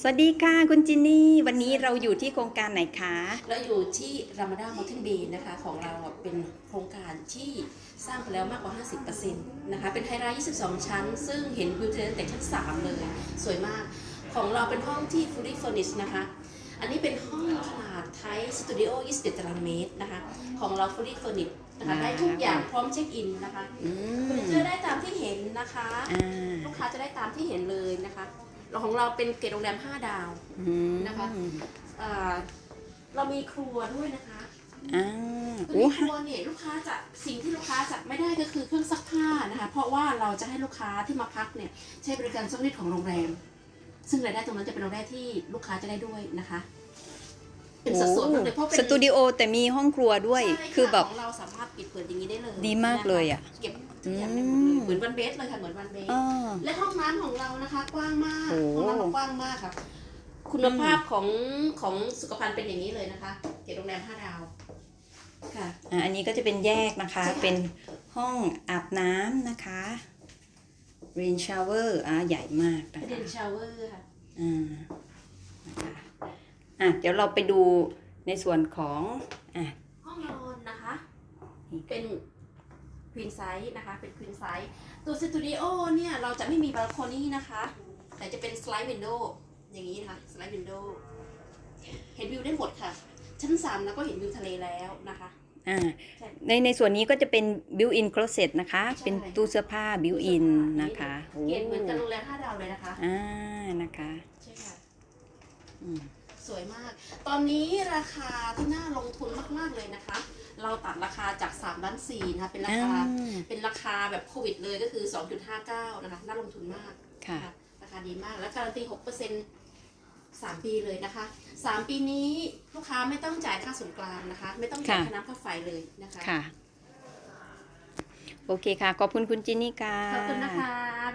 สวัสดีค่ะคุณจินนี่ วันนี้เราอยู่ที่โครงการไหนคะ เราอยู่ที่รามาดา m ม u เทนเบย์นะคะ ของเราอะเป็นโครงการที่สร้างไปแล้วมากกว่า 50%นะคะ เป็นไฮไลท์22 ชั้น ซึ่งเห็นวิวเทอร์แต่ชั้น 3 เลย สวยมาก ของเราเป็นห้องที่ fully furnished นะคะ อันนี้เป็นห้องขนาดไทยสตูดิโอ21ตารางเมตรนะคะ ของเรา fully furnished นะคะได้ทุกอย่างพร้อมเช็คอินนะคะอืเฟอร์นิมเจอร์ได้ตามที่เห็นนะคะอ่าลูกค้าจะได้ตามที่เห็นเลยนะคะเรา ของเราเป็นเกรดโรงแรม 5 ดาวอืมนะคะอ่าเรามีครัวด้วยนะคะอ่าคือโอ้ในครัวเนี่ยลูกค้าจะสิ่งที่ลูกค้าจะไม่ได้ก็คือเครื่องซักผ้านะคะ เพราะว่าเราจะให้ลูกค้าที่มาพักเนี่ยใช้บริการซักรีดของโรงแรม ซึ่งรายได้ตรงนั้นจะเป็นรายได้ที่ลูกค้าจะได้ด้วยนะคะ เป็นสัดส่วนมากเลยเพราะเป็น สตูดิโอแต่มีห้องครัวด้วย ใช่ะคือแบบ ของเราสามารถปิดเปิดอย่างนี้ได้เลยดีมากเลยอะนคเก็บทุกอย่างได้หมดเลยอืมเหมือนวันเบสเลยค่ะเหมือนวันเบสอ่า และห้องน้ำของเรานะคะ กว้างมากโอ้ ห้องน้ำเรากว้างมากค่ะ คุณภาพของของสุขภัณฑ์เป็นอย่างนี้เลยนะคะเกรดโรงแรมห้าดาวค่ะ อ่าอันนี้ก็จะเป็นแยกนะคะ ใช่ค่ะ เป็นห้องอาบน้ำนะคะ rain shower อ่าใหญ่มากนะประเด็คะนชาวเวอร์ค่ะ อ่านะคะอะเดี๋ยวเราไปดูในส่วนของอะ ห้องนอนนะคะ เป็น ควีนไซส์นะคะ เป็นควีนไซส์ตัวสตูดิโอเนี่ย เราจะไม่มีบาลคอนี่นะคะ แต่จะเป็นสไลด์วินโดว์อย่างนี้นะคะสไลด์วินโดว์เห็นวิวได้หมดค่ะ ชั้นสามแล้วก็เห็นวิวทะเลแล้วนะคะอ่าใช่ในในส่วนนี้ก็จะเป็น built-in closet นะคะใช่เป็นตู้เสื้อผ้า built-in นะคะโอ้เกณฑ์เหมือนกับโรงแรมห้าดาวเลยนะคะ อ่า นะคะ ใช่ค่ะอืมสวยมาก ตอนนี้ราคาที่น่าลงทุนมาก ๆ เลยนะคะ เราตัดราคาจาก3ล้าน4นะคะเป็นราคาเป็นราคาแบบโควิดเลยก็คือ 2.59 นะคะ น่าลงทุนมากค่ะนราคาดีมาก และการันตี6% 3ปีเลยนะคะ3ปีนี้ลูกค้าไม่ต้องจ่ายค่าส่วนกลางนะคะ ไม่ต้องจ่ายค่ะ ค่าน้ำค่าไฟเลยนะคะค่ะ โอเคค่ะ ขอบคุณคุณจินนี่ค่ะ ขอบคุณนะคะ